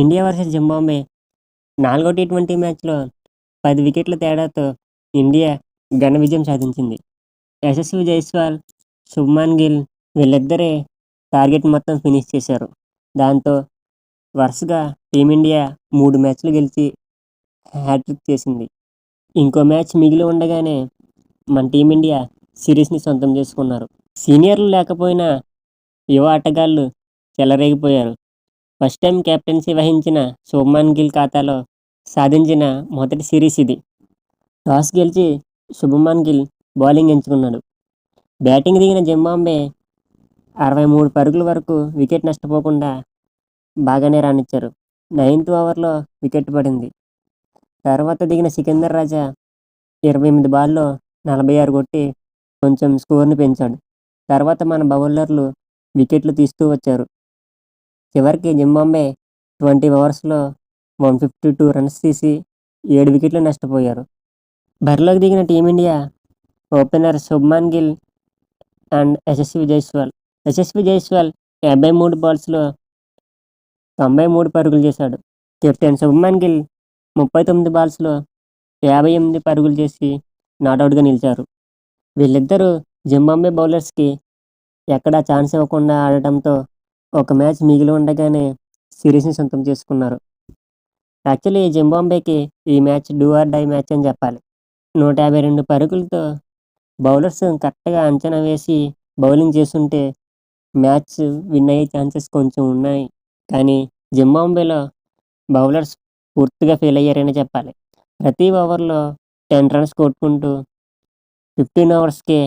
India versus Zimbabwe నాలుగో T twenty మ్యాచ్లో పది వికెట్ల తేడాతో ఇండియా ఘన విజయం సాధించింది. యశస్వి జైస్వాల్ శుభ్మాన్ గిల్ వీళ్ళిద్దరే టార్గెట్ మొత్తం ఫినిష్ చేశారు. దాంతో వరుసగా టీమిండియా మూడు మ్యాచ్లు గెలిచి హ్యాట్రిక్ చేసింది. ఇంకో మ్యాచ్ మిగిలి ఉండగానే మన టీమిండియా సిరీస్ని సొంతం చేసుకున్నారు. సీనియర్లు లేకపోయినా యువ ఆటగాళ్ళు చెలరేగిపోయారు. ఫస్ట్ టైం కెప్టెన్సీ వహించిన శుభ్మన్ గిల్ ఖాతాలో సాధించిన మొదటి సిరీస్ ఇది. టాస్ గెలిచి శుభ్మన్ గిల్ బౌలింగ్ ఎంచుకున్నాడు. బ్యాటింగ్ దిగిన జింబాంబే అరవై మూడు పరుగుల వరకు వికెట్ నష్టపోకుండా బాగానే రానిచ్చారు. నైన్త్ ఓవర్లో వికెట్ పడింది. తర్వాత దిగిన సికిందర్ రాజా ఇరవై ఎనిమిది బాల్లో నలభై ఆరు కొట్టి కొంచెం స్కోర్ని పెంచాడు. తర్వాత మన బౌలర్లు వికెట్లు తీస్తూ వచ్చారు. చివరికి జింబాంబే ట్వంటీ ఓవర్స్లో వన్ ఫిఫ్టీ టూ రన్స్ తీసి ఏడు వికెట్లు నష్టపోయారు. బరిలోకి దిగిన team India opener Shubman Gill and Yashasvi Jaiswal. Yashasvi Jaiswal యాభై మూడు బాల్స్లో తొంభై మూడు పరుగులు చేశాడు. కెప్టెన్ శుభ్మాన్ గిల్ ముప్పై తొమ్మిది బాల్స్లో యాభై ఎనిమిది పరుగులు చేసి నాట్అవుట్గా నిలిచారు. వీళ్ళిద్దరూ జింబాంబే బౌలర్స్కి ఎక్కడా ఛాన్స్ ఇవ్వకుండా ఆడటంతో ఒక మ్యాచ్ మిగిలి ఉండగానే సిరీస్ని సొంతం చేసుకున్నారు. యాక్చువల్లీ జింబాంబేకి ఈ match do or die match అని చెప్పాలి. నూట యాభై రెండు పరుగులతో బౌలర్స్ కరెక్ట్గా అంచనా వేసి బౌలింగ్ చేస్తుంటే మ్యాచ్ విన్ అయ్యే ఛాన్సెస్ కొంచెం ఉన్నాయి. కానీ జింబాంబేలో బౌలర్స్ పూర్తిగా ఫెయిల్ అయ్యారని చెప్పాలి. ప్రతి ఓవర్లో టెన్ రన్స్ కొట్టుకుంటూ ఫిఫ్టీన్ అవర్స్కే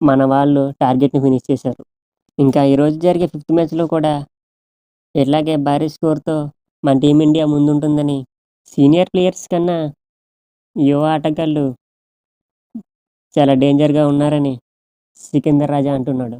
మన వాళ్ళు టార్గెట్ని ఫినిష్ చేశారు. ఇంకా ఈరోజు జరిగే ఫిఫ్త్ మ్యాచ్లో కూడా ఇట్లాగే భారీ స్కోర్తో మన టీమిండియా ముందుంటుందని సీనియర్ ప్లేయర్స్ కన్నా యువ ఆటగాళ్ళు చాలా డేంజర్గా ఉన్నారని సికిందర్ రాజా అంటున్నాడు.